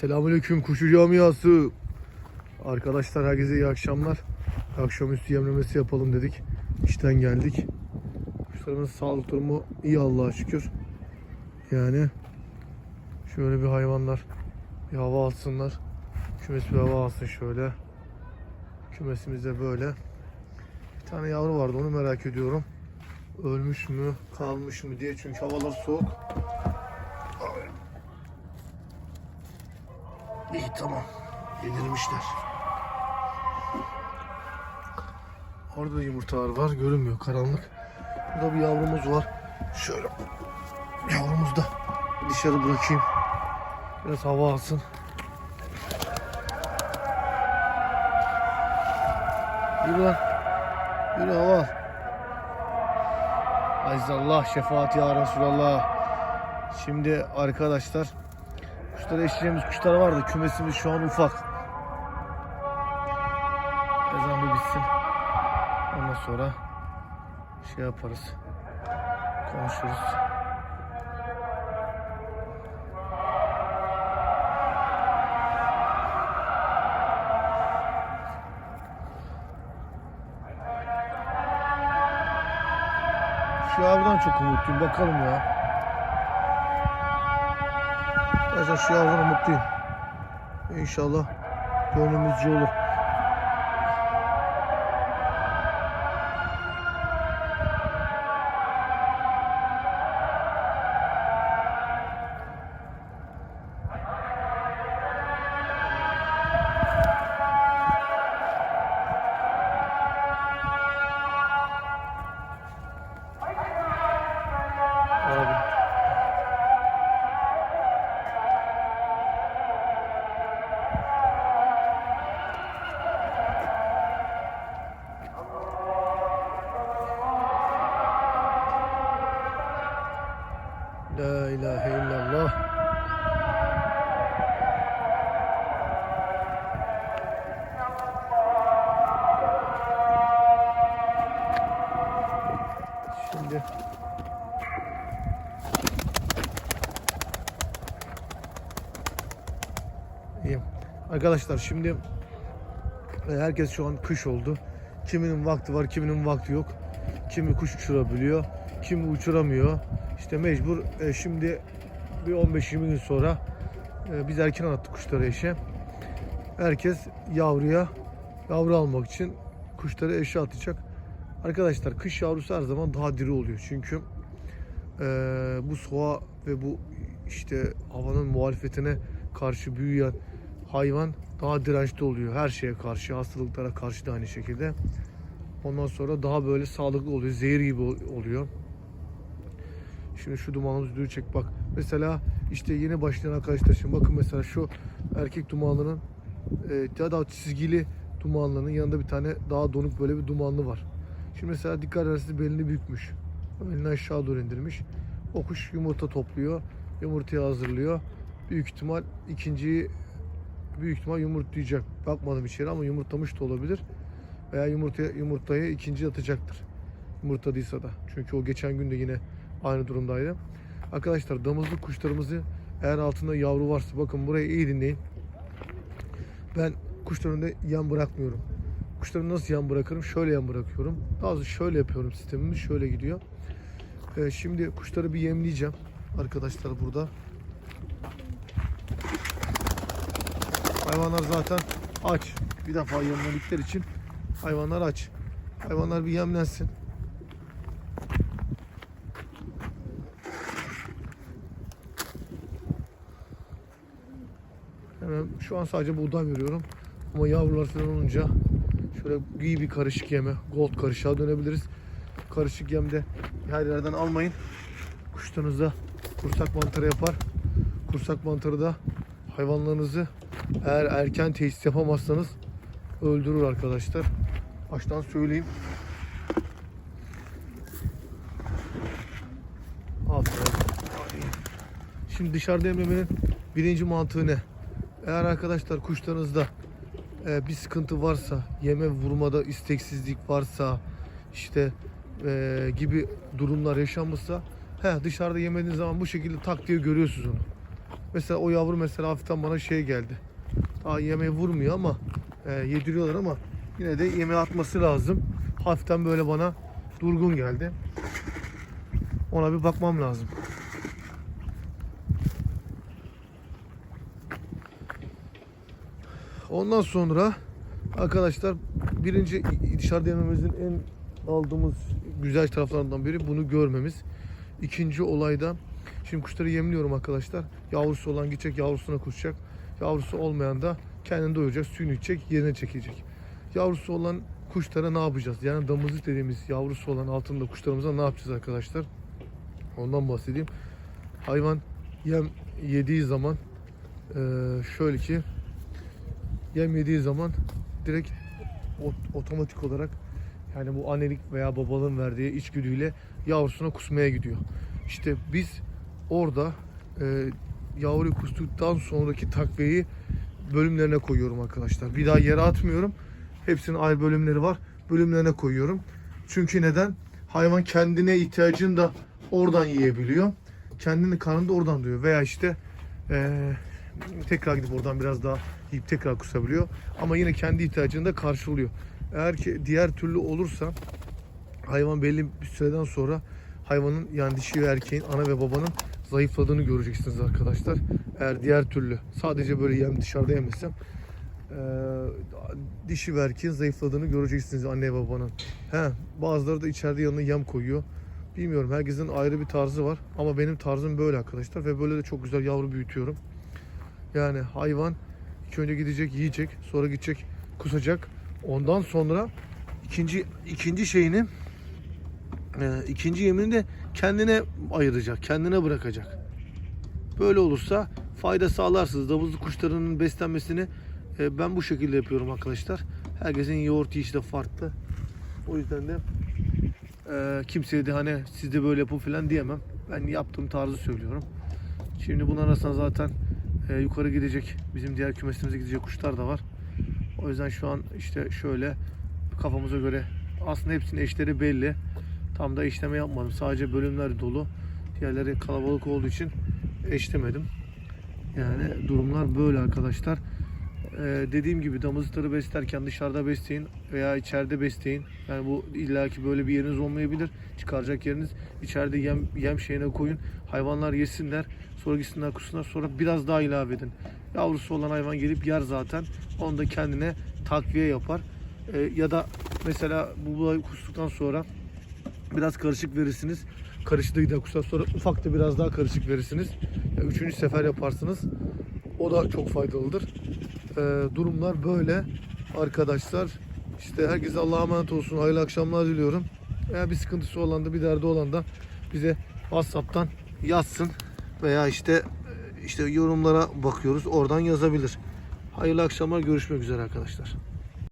Selamünaleyküm kuşu camiası. Arkadaşlar herkese iyi akşamlar. Akşamüstü yemlemesi yapalım dedik. İşten geldik. Kuşlarımızın sağlık durumu iyi Allah'a şükür. Yani şöyle bir hayvanlar bir hava alsınlar. Kümes bir hava alsın şöyle. Kümesimizde böyle. Bir tane yavru vardı onu merak ediyorum. Ölmüş mü kalmış mı diye çünkü havalar soğuk. Tamam. Yedirmişler. Orada da yumurtalar var. Görünmüyor karanlık. Burada bir yavrumuz var. Şöyle yavrumuzu da dışarı bırakayım. Biraz hava alsın. Yürü lan. Yürü hava al. Azizallah şefaat ya Resulallah. Şimdi arkadaşlar kuşlara eşleyeceğimiz kuşlar vardı. Kümesimiz şu an ufak. Ezan bir bitsin. Ondan sonra şey yaparız. Konuşuruz. Şu yavrudan çok umutluyum. Bakalım ya. Arkadaşlar şu yavrudan umutluyum. İnşallah gönlümüzce olur. La ilahe illallah. Şimdi İyi. Arkadaşlar şimdi e, herkes şu an kış oldu. Kiminin vakti var, kiminin vakti yok. Kimi kuş uçurabiliyor, kimi uçuramıyor. İşte mecbur e, şimdi bir 15-20 gün sonra e, biz erken attık kuşları eşe. Herkes yavruya yavru almak için kuşları eşe atacak. Arkadaşlar kış yavrusu her zaman daha diri oluyor. Çünkü e, bu soğuğa ve bu işte havanın muhalefetine karşı büyüyen hayvan daha dirençli oluyor. Her şeye karşı, hastalıklara karşı da aynı şekilde. Ondan sonra daha böyle sağlıklı oluyor. Zehir gibi ol- oluyor. Şimdi şu dumanımızı düğü çek bak. Mesela işte yeni başlayan arkadaşlar şimdi bakın mesela şu erkek dumanlının e, daha daha çizgili dumanlının yanında bir tane daha donuk böyle bir dumanlı var. Şimdi mesela dikkat ederseniz belini bükmüş. Elini aşağı doğru indirmiş. O kuş yumurta topluyor. Yumurtayı hazırlıyor. Büyük ihtimal ikinciyi büyük ihtimal yumurtlayacak. Bakmadım içeri ama yumurtlamış da olabilir. Veya yumurtaya, yumurtayı ikinci atacaktır. Yumurtladıysa da. Çünkü o geçen gün de yine aynı durumdaydı. Arkadaşlar damızlık kuşlarımızı eğer altında yavru varsa bakın burayı iyi dinleyin. Ben kuşlarımda yan bırakmıyorum. Kuşlarımı nasıl yan bırakırım? Şöyle yan bırakıyorum. Doğrusu şöyle yapıyorum sistemimi. Şöyle gidiyor. Ee, şimdi kuşları bir yemleyeceğim. Arkadaşlar burada. Hayvanlar zaten aç. Bir defa yemledikleri için hayvanlar aç. Hayvanlar bir yemlensin. Hemen şu an sadece buğday veriyorum. Ama yavrular falan olunca şöyle iyi bir karışık yeme, gold karışığa dönebiliriz. Karışık yemde her yerden almayın. Kuşlarınızda kursak mantarı yapar. Kursak mantarı da hayvanlarınızı eğer erken tesis yapamazsanız öldürür arkadaşlar. Baştan söyleyeyim. Aferin. Şimdi dışarıda emlemenin birinci mantığı ne? Eğer arkadaşlar kuşlarınızda e, bir sıkıntı varsa, yeme vurmada isteksizlik varsa, işte e, gibi durumlar yaşanmışsa, he dışarıda yemediğiniz zaman bu şekilde tak diye görüyorsunuz onu. Mesela o yavru mesela hafiften bana şey geldi. Daha yemeği vurmuyor ama e, yediriyorlar ama yine de yemeği atması lazım. Hafiften böyle bana durgun geldi. Ona bir bakmam lazım. Ondan sonra arkadaşlar birinci dışarıda yememizin en aldığımız güzel taraflarından biri bunu görmemiz. İkinci olayda şimdi kuşları yemliyorum arkadaşlar. Yavrusu olan gidecek yavrusuna koşacak. Yavrusu olmayan da kendini doyuracak, suyunu içecek, yerine çekecek. Yavrusu olan kuşlara ne yapacağız? Yani damızlık dediğimiz yavrusu olan altında kuşlarımıza ne yapacağız arkadaşlar? Ondan bahsedeyim. Hayvan yem yediği zaman şöyle ki yem yediği zaman direkt ot- otomatik olarak yani bu annelik veya babalığın verdiği içgüdüyle yavrusuna kusmaya gidiyor. İşte biz orada e, yavruyu kustuktan sonraki takviyeyi bölümlerine koyuyorum arkadaşlar. Bir daha yere atmıyorum. Hepsinin ayrı bölümleri var. Bölümlerine koyuyorum. Çünkü neden? Hayvan kendine ihtiyacını da oradan yiyebiliyor. Kendini karnını da oradan duyuyor. Veya işte e, tekrar gidip oradan biraz daha yiyip tekrar kusabiliyor. Ama yine kendi ihtiyacını da karşılıyor. Eğer ki diğer türlü olursa hayvan belli bir süreden sonra hayvanın yani dişi ve erkeğin ana ve babanın zayıfladığını göreceksiniz arkadaşlar. Eğer diğer türlü sadece böyle yem dışarıda yemesem eee, dişi ve erkeğin zayıfladığını göreceksiniz anne ve babanın. He, bazıları da içeride yanına yem koyuyor. Bilmiyorum herkesin ayrı bir tarzı var ama benim tarzım böyle arkadaşlar ve böyle de çok güzel yavru büyütüyorum. Yani hayvan ilk önce gidecek yiyecek sonra gidecek kusacak. Ondan sonra ikinci ikinci şeyini e, ikinci yemini de kendine ayıracak, kendine bırakacak. Böyle olursa fayda sağlarsınız. Damızlı kuşlarının beslenmesini e, ben bu şekilde yapıyorum arkadaşlar. Herkesin yoğurt yiyişi de farklı. O yüzden de e, kimseye de hani siz de böyle yapın falan diyemem. Ben yaptığım tarzı söylüyorum. Şimdi bunun arasında zaten e, yukarı gidecek, bizim diğer kümesimize gidecek kuşlar da var. O yüzden şu an işte şöyle kafamıza göre aslında hepsinin eşleri belli. Tam da eşleme yapmadım. Sadece bölümler dolu. Diğerleri kalabalık olduğu için eşlemedim. Yani durumlar böyle arkadaşlar. Ee, dediğim gibi damızlıkları beslerken dışarıda besleyin veya içeride besleyin. Yani bu illaki böyle bir yeriniz olmayabilir. Çıkaracak yeriniz içeride yem, yem şeyine koyun. Hayvanlar yesinler. Sonra gitsinler kusunlar. Sonra biraz daha ilave edin. Yavrusu olan hayvan gelip yer zaten. Onu da kendine takviye yapar. Ee, ya da mesela bu bulayı kustuktan sonra biraz karışık verirsiniz. Karıştığı da kustuktan sonra ufak da biraz daha karışık verirsiniz. Ya üçüncü sefer yaparsınız. O da çok faydalıdır. Ee, durumlar böyle arkadaşlar. İşte herkese Allah'a emanet olsun. Hayırlı akşamlar diliyorum. Eğer bir sıkıntısı olan da bir derdi olan da bize WhatsApp'tan yazsın veya işte işte yorumlara bakıyoruz. Oradan yazabilir. Hayırlı akşamlar. Görüşmek üzere arkadaşlar.